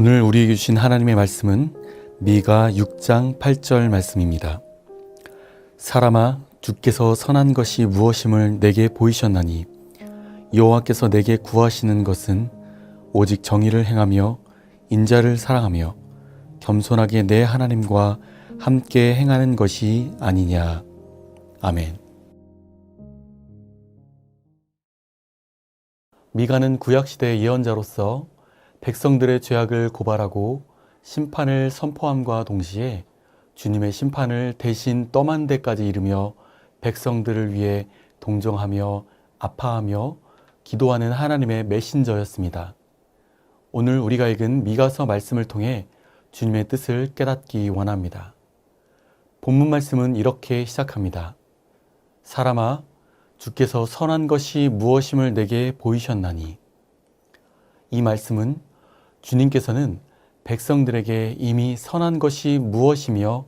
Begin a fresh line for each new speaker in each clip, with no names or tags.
오늘 우리에게 주신 하나님의 말씀은 미가 6장 8절 말씀입니다. 사람아 주께서 선한 것이 무엇임을 내게 보이셨나니 여호와께서 내게 구하시는 것은 오직 정의를 행하며 인자를 사랑하며 겸손하게 내 하나님과 함께 행하는 것이 아니냐. 아멘. 미가는 구약시대의 예언자로서 백성들의 죄악을 고발하고 심판을 선포함과 동시에 주님의 심판을 대신 떠만 데까지 이르며 백성들을 위해 동정하며 아파하며 기도하는 하나님의 메신저였습니다. 오늘 우리가 읽은 미가서 말씀을 통해 주님의 뜻을 깨닫기 원합니다. 본문 말씀은 이렇게 시작합니다. 사람아, 주께서 선한 것이 무엇임을 내게 보이셨나니. 이 말씀은 주님께서는 백성들에게 이미 선한 것이 무엇이며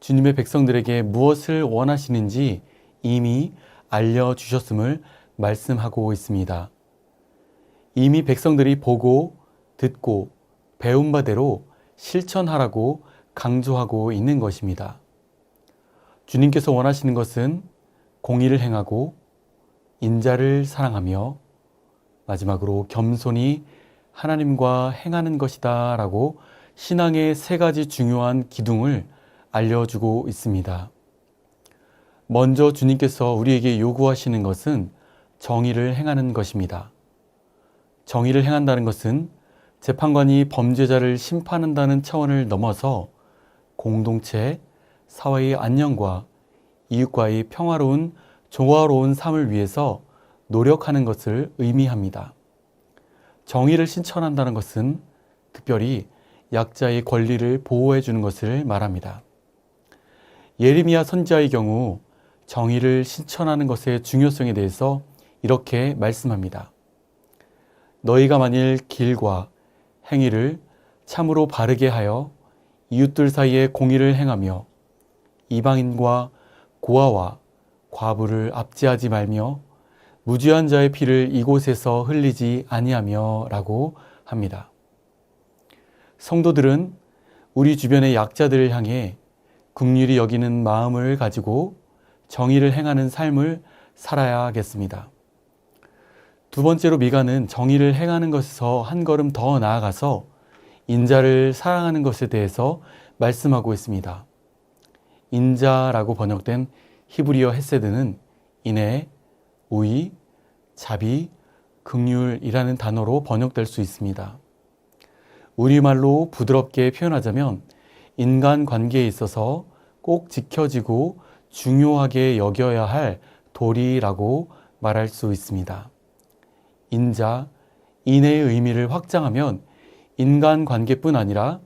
주님의 백성들에게 무엇을 원하시는지 이미 알려주셨음을 말씀하고 있습니다. 이미 백성들이 보고 듣고 배운 바대로 실천하라고 강조하고 있는 것입니다. 주님께서 원하시는 것은 공의를 행하고 인자를 사랑하며 마지막으로 겸손히 하나님과 행하는 것이다 라고 신앙의 세 가지 중요한 기둥을 알려주고 있습니다. 먼저 주님께서 우리에게 요구하시는 것은 정의를 행하는 것입니다. 정의를 행한다는 것은 재판관이 범죄자를 심판한다는 차원을 넘어서 공동체, 사회의 안녕과 이웃과의 평화로운, 조화로운 삶을 위해서 노력하는 것을 의미합니다. 정의를 실천한다는 것은 특별히 약자의 권리를 보호해 주는 것을 말합니다. 예레미야 선지자의 경우 정의를 실천하는 것의 중요성에 대해서 이렇게 말씀합니다. 너희가 만일 길과 행위를 참으로 바르게 하여 이웃들 사이에 공의를 행하며 이방인과 고아와 과부를 압제하지 말며 무지한 자의 피를 이곳에서 흘리지 아니하며라고 합니다. 성도들은 우리 주변의 약자들을 향해 국률이 여기는 마음을 가지고 정의를 행하는 삶을 살아야겠습니다. 두 번째로 미가는 정의를 행하는 것에서 한 걸음 더 나아가서 인자를 사랑하는 것에 대해서 말씀하고 있습니다. 인자라고 번역된 히브리어 헤세드는 인애, 우의, 자비, 극률이라는 단어로 번역될 수 있습니다. 우리말로 부드럽게 표현하자면 인간 관계에 있어서 꼭 지켜지고 중요하게 여겨야 할 도리라고 말할 수 있습니다. 인자, 인의 의미를 확장하면 인간 관계뿐 아니라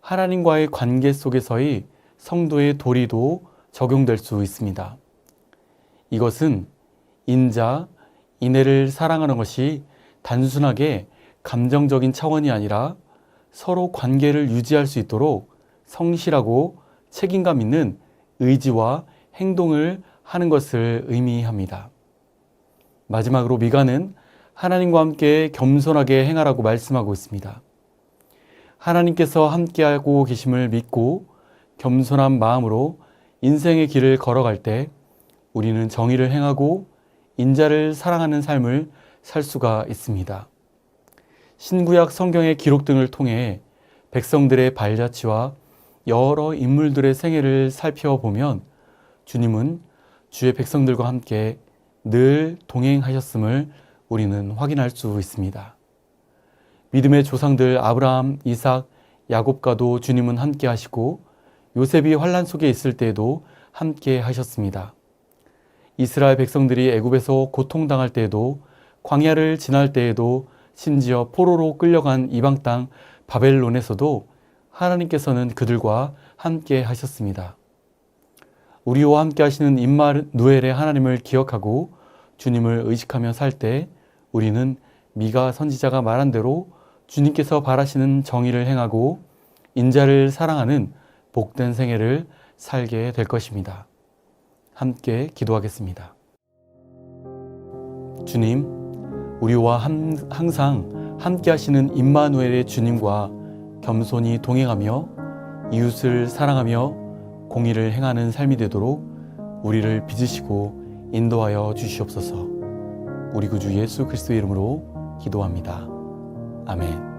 하나님과의 관계 속에서의 성도의 도리도 적용될 수 있습니다. 이것은 인자, 인애를 사랑하는 것이 단순하게 감정적인 차원이 아니라 서로 관계를 유지할 수 있도록 성실하고 책임감 있는 의지와 행동을 하는 것을 의미합니다. 마지막으로 미가는 하나님과 함께 겸손하게 행하라고 말씀하고 있습니다. 하나님께서 함께하고 계심을 믿고 겸손한 마음으로 인생의 길을 걸어갈 때 우리는 정의를 행하고 인자를 사랑하는 삶을 살 수가 있습니다. 신구약 성경의 기록 등을 통해 백성들의 발자취와 여러 인물들의 생애를 살펴보면 주님은 주의 백성들과 함께 늘 동행하셨음을 우리는 확인할 수 있습니다. 믿음의 조상들 아브라함, 이삭, 야곱과도 주님은 함께 하시고 요셉이 환란 속에 있을 때에도 함께 하셨습니다. 이스라엘 백성들이 애굽에서 고통당할 때에도 광야를 지날 때에도 심지어 포로로 끌려간 이방 땅 바벨론에서도 하나님께서는 그들과 함께 하셨습니다. 우리와 함께 하시는 임마 누엘의 하나님을 기억하고 주님을 의식하며 살 때 우리는 미가 선지자가 말한 대로 주님께서 바라시는 정의를 행하고 인자를 사랑하는 복된 생애를 살게 될 것입니다. 함께 기도하겠습니다. 주님, 우리와 항상 함께 하시는 임마누엘의 주님과 겸손히 동행하며 이웃을 사랑하며 공의를 행하는 삶이 되도록 우리를 빚으시고 인도하여 주시옵소서. 우리 구주 예수 그리스도의 이름으로 기도합니다. 아멘.